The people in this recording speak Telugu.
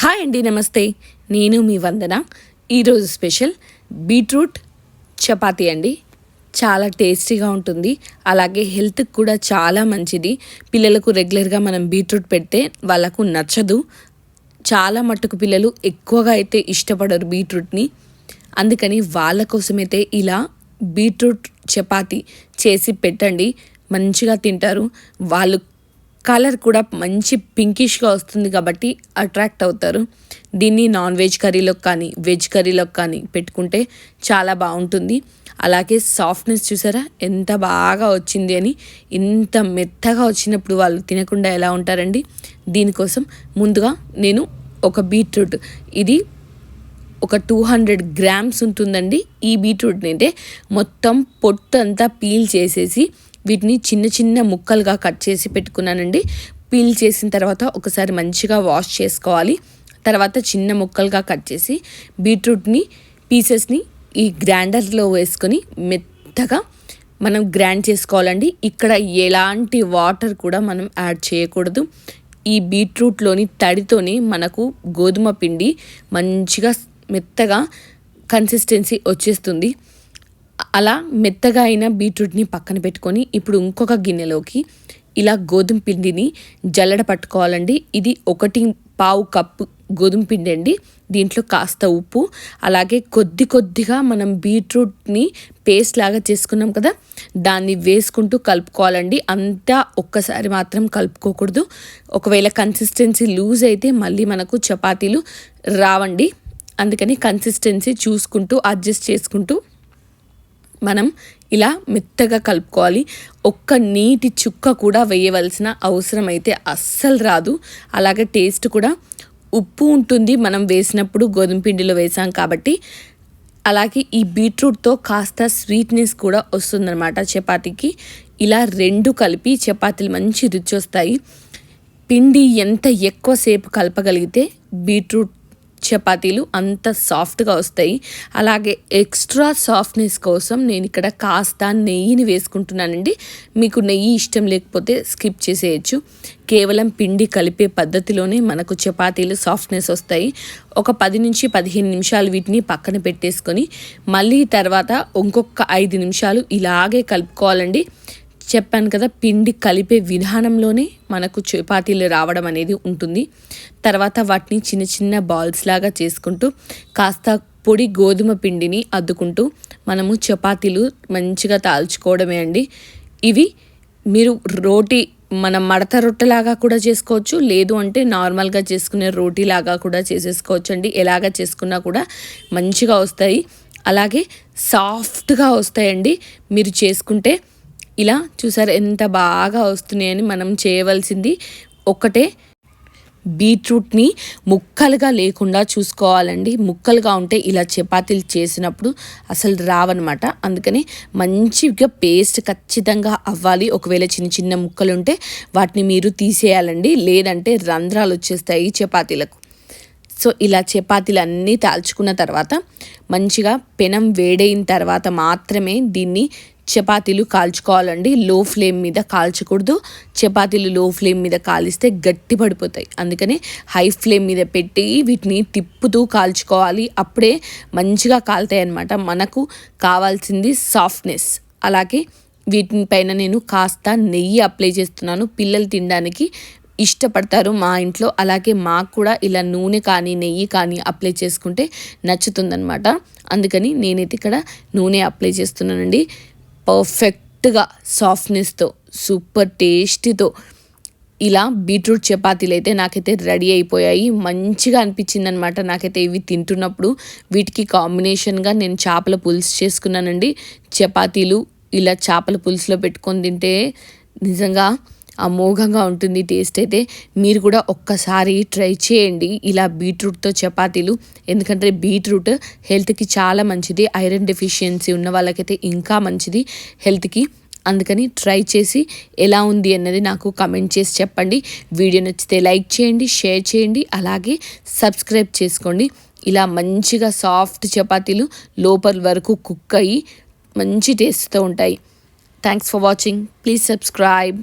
హాయ్ అండి నమస్తే. నేను మీ వందన. ఈరోజు స్పెషల్ బీట్రూట్ చపాతీ అండి. చాలా టేస్టీగా ఉంటుంది. అలాగే హెల్త్కి కూడా చాలా మంచిది. పిల్లలకు రెగ్యులర్గా మనం బీట్రూట్ పెడితే వాళ్ళకు నచ్చదు. చాలా మట్టుకు పిల్లలు ఎక్కువగా అయితే ఇష్టపడరు బీట్రూట్ని. అందుకని వాళ్ళ కోసమైతే ఇలా బీట్రూట్ చపాతీ చేసి పెట్టండి. మంచిగా తింటారు. వాళ్ళు కలర్ కూడా మంచి పింకిష్గా వస్తుంది కాబట్టి అట్రాక్ట్ అవుతారు. దీన్ని నాన్ వెజ్ కర్రీలోకి కానీ వెజ్ కర్రీలోకి కానీ పెట్టుకుంటే చాలా బాగుంటుంది. అలాగే సాఫ్ట్నెస్ చూసారా? ఎంత బాగా వచ్చింది అని ఇంత మెత్తగా వచ్చినప్పుడు వాళ్ళు తినకుండా ఎలా ఉంటారండి? దీనికోసం ముందుగా నేను ఒక బీట్రూట్ ఇది ఒక టూ హండ్రెడ్ గ్రామ్స్ ఉంటుందండి. ఈ బీట్రూట్ని అంటే మొత్తం పొట్టు అంతా పీల్ చేసేసి వీటిని చిన్న చిన్న ముక్కలుగా కట్ చేసి పెట్టుకున్నానండి. పీల్ చేసిన తర్వాత ఒకసారి మంచిగా వాష్ చేసుకోవాలి. తర్వాత చిన్న ముక్కలుగా కట్ చేసి బీట్రూట్ని పీసెస్ని ఈ గ్రైండర్లో వేసుకొని మెత్తగా మనం గ్రైండ్ చేసుకోవాలండి. ఇక్కడ ఎలాంటి వాటర్ కూడా మనం యాడ్ చేయకూడదు. ఈ బీట్రూట్లోని తడితోనే మనకు గోధుమ పిండి మంచిగా మెత్తగా కన్సిస్టెన్సీ వచ్చేస్తుంది. అలా మెత్తగా అయిన బీట్రూట్ని పక్కన పెట్టుకొని ఇప్పుడు ఇంకొక గిన్నెలోకి ఇలా గోధుమ పిండిని జల్లడ పట్టుకోవాలండి. ఇది ఒకటి పావు కప్పు గోధుమ పిండి అండి. దీంట్లో కాస్త ఉప్పు అలాగే కొద్ది కొద్దిగా మనం బీట్రూట్ని పేస్ట్ లాగా చేసుకున్నాం కదా దాన్ని వేసుకుంటూ కలుపుకోవాలండి. అంతా ఒక్కసారి మాత్రం కలుపుకోకూడదు. ఒకవేళ కన్సిస్టెన్సీ లూజ్ అయితే మళ్ళీ మనకు చపాతీలు రావండి. అందుకని కన్సిస్టెన్సీ చూసుకుంటూ అడ్జస్ట్ చేసుకుంటూ మనం ఇలా మెత్తగా కలుపుకోవాలి. ఒక్క నీటి చుక్క కూడా వేయవలసిన అవసరం అయితే అస్సలు రాదు. అలాగే టేస్ట్ కూడా ఉప్పు ఉంటుంది. మనం వేసినప్పుడు గోధుమ పిండిలో వేసాం కాబట్టి. అలాగే ఈ బీట్రూట్తో కాస్త స్వీట్నెస్ కూడా వస్తుందన్నమాట చపాతీకి. ఇలా రెండు కలిపి చపాతీలు మంచి రుచి వస్తాయి. పిండి ఎంత ఎక్కువసేపు కలపగలిగితే బీట్రూట్ చపాతీలు అంత సాఫ్ట్గా వస్తాయి. అలాగే ఎక్స్ట్రా సాఫ్ట్నెస్ కోసం నేను ఇక్కడ కాస్త నెయ్యిని వేసుకుంటున్నానండి. మీకు నెయ్యి ఇష్టం లేకపోతే స్కిప్ చేసేయచ్చు. కేవలం పిండి కలిపే పద్ధతిలోనే మనకు చపాతీలు సాఫ్ట్నెస్ వస్తాయి. ఒక పది నుంచి పదిహేను నిమిషాలు వీటిని పక్కన పెట్టేసుకొని మళ్ళీ తర్వాత ఇంకొక ఐదు నిమిషాలు ఇలాగే కలుపుకోవాలండి. చెప్పాను కదా పిండి కలిపే విధానంలోనే మనకు చపాతీలు రావడం అనేది ఉంటుంది. తర్వాత వాటిని చిన్న చిన్న బాల్స్ లాగా చేసుకుంటూ కాస్త పొడి గోధుమ పిండిని అద్దుకుంటూ మనము చపాతీలు మంచిగా తాల్చుకోవడమే అండి. ఇవి మీరు రోటీ మన మడత రొట్టెలాగా కూడా చేసుకోవచ్చు లేదు అంటే నార్మల్గా చేసుకునే రోటీలాగా కూడా చేసేసుకోవచ్చు అండి. ఎలాగ చేసుకున్నా కూడా మంచిగా వస్తాయి. అలాగే సాఫ్ట్గా వస్తాయండి. మీరు చేసుకుంటే ఇలా చూసారు ఎంత బాగా వస్తున్నాయని మనం చేయవలసింది ఒకటే బీట్రూట్ని ముక్కలుగా లేకుండా చూసుకోవాలండి. ముక్కలుగా ఉంటే ఇలా చపాతీలు చేసినప్పుడు అసలు రావన్నమాట. అందుకని మంచిగా పేస్ట్ ఖచ్చితంగా అవ్వాలి. ఒకవేళ చిన్న చిన్న ముక్కలు ఉంటే వాటిని మీరు తీసేయాలండి. లేదంటే రంధ్రాలు వచ్చేస్తాయి చపాతీలకు. సో ఇలా చపాతీలు అన్నీ తాల్చుకున్న తర్వాత మంచిగా పెనం వేడైన తర్వాత మాత్రమే దీన్ని చపాతీలు కాల్చుకోవాలండి. లో ఫ్లేమ్ మీద కాల్చకూడదు. చపాతీలు లో ఫ్లేమ్ మీద కాలిస్తే గట్టి పడిపోతాయి. అందుకని హై ఫ్లేమ్ మీద పెట్టి వీటిని తిప్పుతూ కాల్చుకోవాలి. అప్పుడే మంచిగా కాలుతాయి అన్నమాట. మనకు కావాల్సింది సాఫ్ట్నెస్ అలాగే వీటిపైన నేను కాస్త నెయ్యి అప్లై చేస్తున్నాను. పిల్లలు తినడానికి ఇష్టపడతారు మా ఇంట్లో. అలాగే మాకు కూడా ఇలా నూనె కానీ నెయ్యి కానీ అప్లై చేసుకుంటే నచ్చుతుందనమాట అందుకని నేనైతే ఇక్కడ నూనె అప్లై చేస్తున్నానండి. పర్ఫెక్ట్గా సాఫ్ట్నెస్తో సూపర్ టేస్టీతో ఇలా బీట్రూట్ చపాతీలు అయితే నాకైతే రెడీ అయిపోయాయి. మంచిగా అనిపించింది అనమాట నాకైతే ఇవి తింటున్నప్పుడు. వీటికి కాంబినేషన్గా నేను చేపల పులుసు చేసుకున్నానండి. చపాతీలు ఇలా చేపల పులుసులో పెట్టుకొని తింటే నిజంగా అమోఘంగా ఉంటుంది టేస్ట్ అయితే మీరు కూడా ఒక్కసారి ట్రై చేయండి. ఇలా బీట్రూట్తో చపాతీలు. ఎందుకంటే బీట్రూట్ హెల్త్కి చాలా మంచిది. ఐరన్ డెఫిషియన్సీ ఉన్న వాళ్ళకైతే ఇంకా మంచిది హెల్త్కి. అందుకని ట్రై చేసి ఎలా ఉంది అన్నది నాకు కమెంట్ చేసి చెప్పండి. వీడియో నచ్చితే లైక్ చేయండి షేర్ చేయండి అలాగే సబ్స్క్రైబ్ చేసుకోండి. ఇలా మంచిగా సాఫ్ట్ చపాతీలు లోపల వరకు కుక్ అయ్యి మంచి టేస్ట్తో ఉంటాయి. Thanks for watching please subscribe